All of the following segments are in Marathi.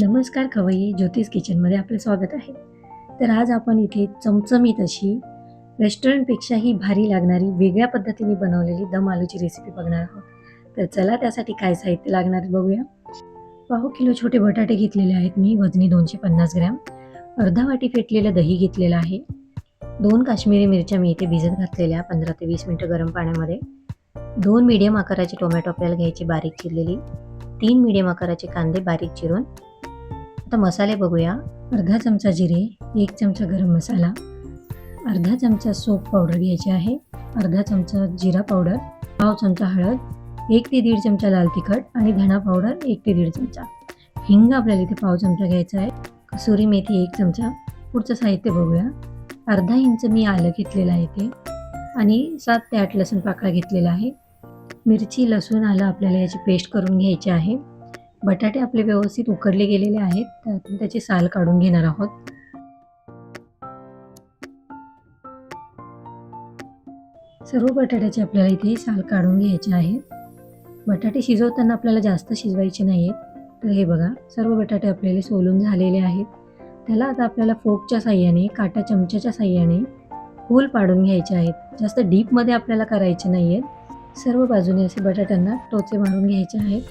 नमस्कार खवय्ये ज्योतिष किचनमध्ये आपलं स्वागत आहे. तर आज आपण इथे चमचमीत अशी रेस्टॉरंटपेक्षाही भारी लागणारी वेगळ्या पद्धतीने बनवलेली दम आलूची रेसिपी बघणार आहोत. तर चला त्यासाठी काय साहित्य लागणार बघूया. पाव किलो छोटे बटाटे घेतलेले आहेत मी वजनी दोनशे पन्नास ग्रॅम. अर्धा वाटी फेटलेलं दही घेतलेलं आहे. दोन काश्मीरी मिरच्या मी इथे भिजत घातलेल्या पंधरा ते वीस मिनटं गरम पाण्यामध्ये. दोन मीडियम आकाराचे टोमॅटो आपल्याला घ्यायची बारीक चिरलेली. तीन मीडियम आकाराचे कांदे बारीक चिरून आता मसाले बघूया. अर्धा चमचा जिरे एक चमचा गरम मसाला अर्धा चमचा सोप पावडर घ्यायची आहे अर्धा चमचा जिरा पावडर पाव चमचा हळद एक ते दीड चमचा लाल तिखट आणि धणा पावडर एक ते दीड चमचा. हिंग आपल्याला इथे पाव चमचा घ्यायचा आहे. कसुरी मेथी एक चमचा. पुढचं साहित्य बघूया. अर्धा इंच मी आलं घेतलेलं आहे ते. आणि सात ते आठ लसूण पाकळा घेतलेला आहे. मिरची लसूण आलं आपल्याला याची पेस्ट करून घ्यायची आहे. बटाटे आपले व्यवस्थित उकडले गेलेले आहेत त्यातून त्याचे साल काढून घेणार आहोत. सर्व बटाट्याचे आपल्याला इथे साल काढून घ्यायचे आहेत. बटाटे शिजवताना आपल्याला जास्त शिजवायचे नाही आहेत तर हे बघा सर्व बटाटे आपल्याला सोलून झालेले आहेत. त्याला आता आपल्याला फोकच्या साह्याने काटा चमच्याच्या साह्याने होल पाडून घ्यायचे आहेत. जास्त डीपमध्ये आपल्याला करायचे नाही आहेत सर्व बाजूने असे बटाट्यांना टोचे मारून घ्यायचे आहेत.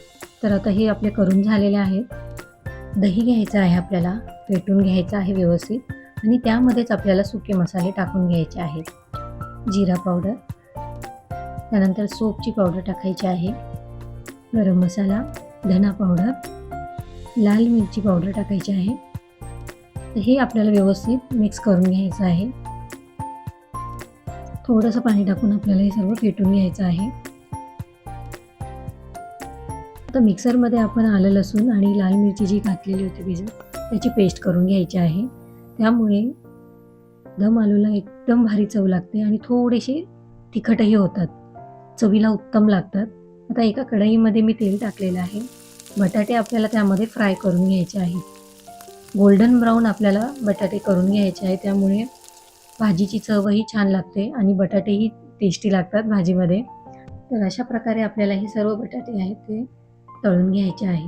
तर आता हे आपले करून झालेले आहेत. दही घ्यायचं आहे आपल्याला फेटून घ्यायचं आहे व्यवस्थित आणि त्यामध्येच आपल्याला सुके मसाले टाकून घ्यायचे आहेत. जिरा पावडर त्यानंतर सोपची पावडर टाकायची आहे. गरम मसाला धना पावडर लाल मिरची पावडर टाकायची आहे. तर हे आपल्याला व्यवस्थित मिक्स करून घ्यायचं आहे. थोडंसं पाणी टाकून आपल्याला हे सर्व फेटून घ्यायचं आहे. आता मिक्सरमध्ये आपण आलं लसूण आणि लाल मिरची जी घातलेली होती भिजत त्याची पेस्ट करून घ्यायची आहे. त्यामुळे दम आलूला एकदम भारी चव लागते आणि थोडेसे तिखटही होतात. चवीला उत्तम लागतात. आता एका कढईमध्ये मी तेल टाकलेलं आहे. बटाटे आपल्याला त्यामध्ये फ्राय करून घ्यायचे आहेत. गोल्डन ब्राऊन आपल्याला बटाटे करून घ्यायचे आहे त्यामुळे भाजीची चवही छान लागते आणि बटाटेही टेस्टी लागतात भाजीमध्ये. तर अशा प्रकारे आपल्याला हे सर्व बटाटे आहेत ते तळून घ्यायचे आहे.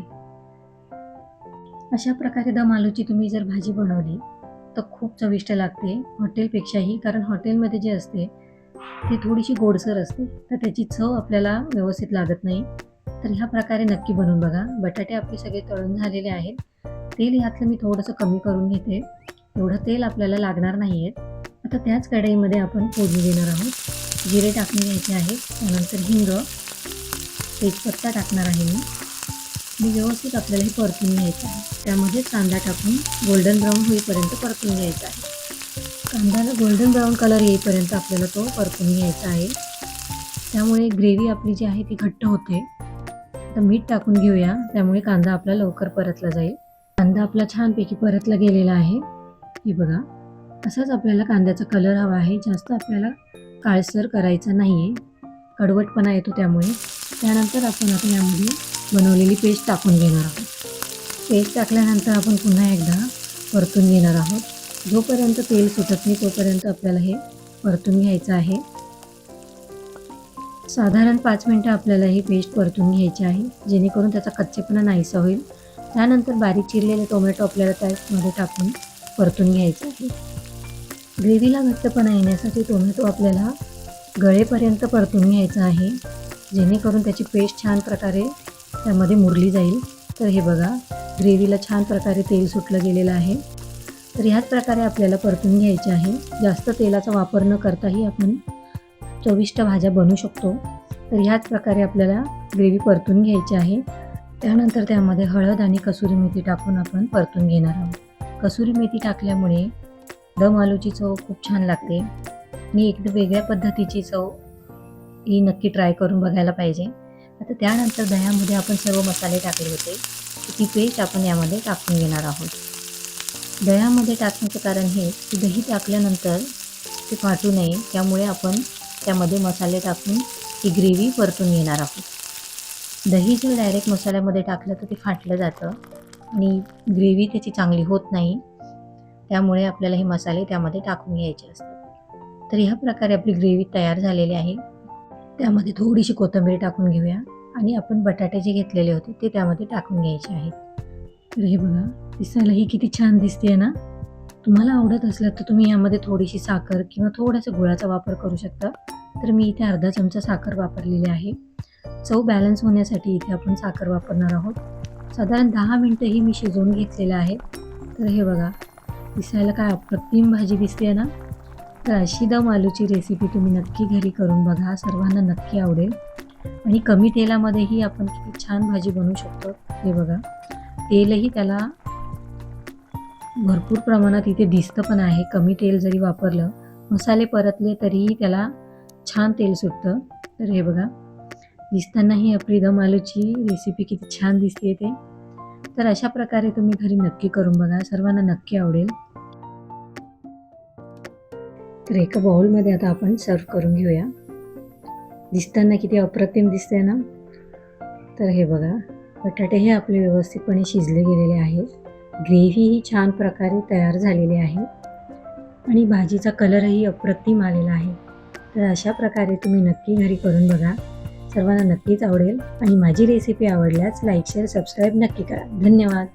अशा प्रकारे दम आलूची तुम्ही जर भाजी बनवली तर खूप चविष्ट लागते हॉटेलपेक्षाही कारण हॉटेलमध्ये जे असते ती थोडीशी गोडसर असते तर त्याची चव आपल्याला व्यवस्थित लागत नाही. तर ह्या प्रकारे नक्की बनवून बघा. बटाटे आपले सगळे तळून झालेले आहेत. तेल ह्यातलं मी थोडंसं कमी करून घेते. एवढं तेल आपल्याला लागणार नाही आहेत आता त्याच कढईमध्ये आपण फोडणी देणार आहोत. जिरे टाकून घ्यायचे आहेत. त्यानंतर हिंग तेजपत्ता टाकणार आहे मी. आणि व्यवस्थित आपल्याला हे परतून घ्यायचं आहे. त्यामध्ये कांदा टाकून गोल्डन ब्राऊन होईपर्यंत परतून घ्यायचा आहे. कांद्याला गोल्डन ब्राऊन कलर येईपर्यंत आपल्याला तो परतून घ्यायचा आहे. त्यामुळे ग्रेव्ही आपली जी आहे ती घट्ट होते. आता मीठ टाकून घेऊया. त्यामुळे कांदा आपला लवकर परतला जाईल. कांदा आपला छानपैकी परतला गेलेला आहे. हे बघा. असाच आपल्याला कांद्याचा कलर हवा आहे. जास्त आपल्याला काळसर करायचा नाही आहे कडवटपणा येतो त्यामुळे. त्यानंतर आपण आता यामध्ये बनवलेली पेस्ट टाकून घेणार आहोत. पेस्ट टाकल्यानंतर आपण पुन्हा एकदा परतून घेणार आहोत. जोपर्यंत तेल सुटत नाही तोपर्यंत आपल्याला हे परतून घ्यायचं आहे. साधारण पाच मिनटं आपल्याला ही पेस्ट परतून घ्यायची आहे जेणेकरून त्याचा कच्चेपणा नाहीसा होईल. त्यानंतर बारीक चिरलेले टोमॅटो आपल्याला त्यामध्ये टाकून परतून घ्यायचं आहे. ग्रेव्हीला घट्टपणा येण्यासाठी टोमॅटो आपल्याला गळेपर्यंत परतून घ्यायचा आहे जेणेकरून त्याची पेस्ट छान प्रकारे त्यामध्ये मुरली जाईल. तर हे बघा ग्रेव्हीला छान प्रकारे तेल सुटलं गेलेलं आहे. तर ह्याच प्रकारे आपल्याला परतून घ्यायचे आहे. जास्त तेलाचा वापर न करताही आपण चविष्ट भाज्या बनवू शकतो. तर ह्याच प्रकारे आपल्याला ग्रेव्ही परतून घ्यायची आहे. त्यानंतर त्यामध्ये हळद आणि कसुरी मेथी टाकून आपण परतून घेणार आहोत. कसुरी मेथी टाकल्यामुळे दम आलूची चव खूप छान लागते. मी एकदम वेगळ्या पद्धतीची चव ही नक्की ट्राय करून बघायला पाहिजे. आता त्यानंतर दह्यामध्ये आपण सर्व मसाले टाकले होते. ती पेस्ट आपण यामध्ये टाकून घेणार आहोत. दह्यामध्ये टाकण्याचं कारण हे की दही टाकल्यानंतर ते फाटू नये. त्यामुळे आपण त्यामध्ये मसाले टाकून ती ग्रेव्ही परतून घेणार आहोत. दही जर डायरेक्ट मसाल्यामध्ये टाकलं तर ते फाटलं जातं आणि ग्रेव्ही त्याची चांगली होत नाही. त्यामुळे आपल्याला हे मसाले त्यामध्ये टाकून घ्यायचे असतात. तर ह्या प्रकारे आपली ग्रेव्ही तयार झालेली आहे. त्यामध्ये थोडीशी कोथिंबीर टाकून घेऊया. आणि आपण बटाटे जे घेतलेले होते ते त्यामध्ये टाकून घ्यायचे आहेत. तर हे बघा दिसायला ही किती छान दिसते ना? तुम्हाला आवडत असलं तर तुम्ही यामध्ये थोडीशी साखर किंवा थोडासा गुळाचा वापर करू शकता. तर मी इथे अर्धा चमचा साखर वापरलेली आहे. चव बॅलन्स होण्यासाठी इथे आपण साखर वापरणार आहोत. साधारण दहा मिनटं ही मी शिजवून घेतलेलं आहे. तर हे बघा दिसायला काय अप्रतिम भाजी दिसते ना? तर अशी दम आलूची रेसिपी तुम्ही नक्की घरी करून बघा. सर्वांना नक्की आवडेल. आणि कमी तेलामध्येही आपण किती छान भाजी बनवू शकतो. हे बघा. तेलही त्याला भरपूर प्रमाणात इथे दिसतं पण आहे. कमी तेल जरी वापरलं मसाले परतले तरीही त्याला छान तेल सुटतं. तर हे बघा. दिसताना ही आपली दम आलूची रेसिपी किती छान दिसते ते तर अशा प्रकारे तुम्ही घरी नक्की करून बघा. सर्वांना नक्की आवडेल. तर एका बाउलमध्ये आता आपण सर्व करून घेऊया. दिसताना किती अप्रतिम दिसते ना? तर हे बघा बटाटे हे आपले व्यवस्थितपणे शिजले गेलेले आहेत. ग्रेव्ही ही छान प्रकारे तयार झालेली आहे. आणि भाजीचा कलरही अप्रतिम आलेला आहे. तर अशा प्रकारे तुम्ही नक्की घरी करून बघा. सर्वांना नक्कीच आवडेल. आणि माझी रेसिपी आवडल्यास लाईक शेअर सबस्क्राईब नक्की करा. धन्यवाद.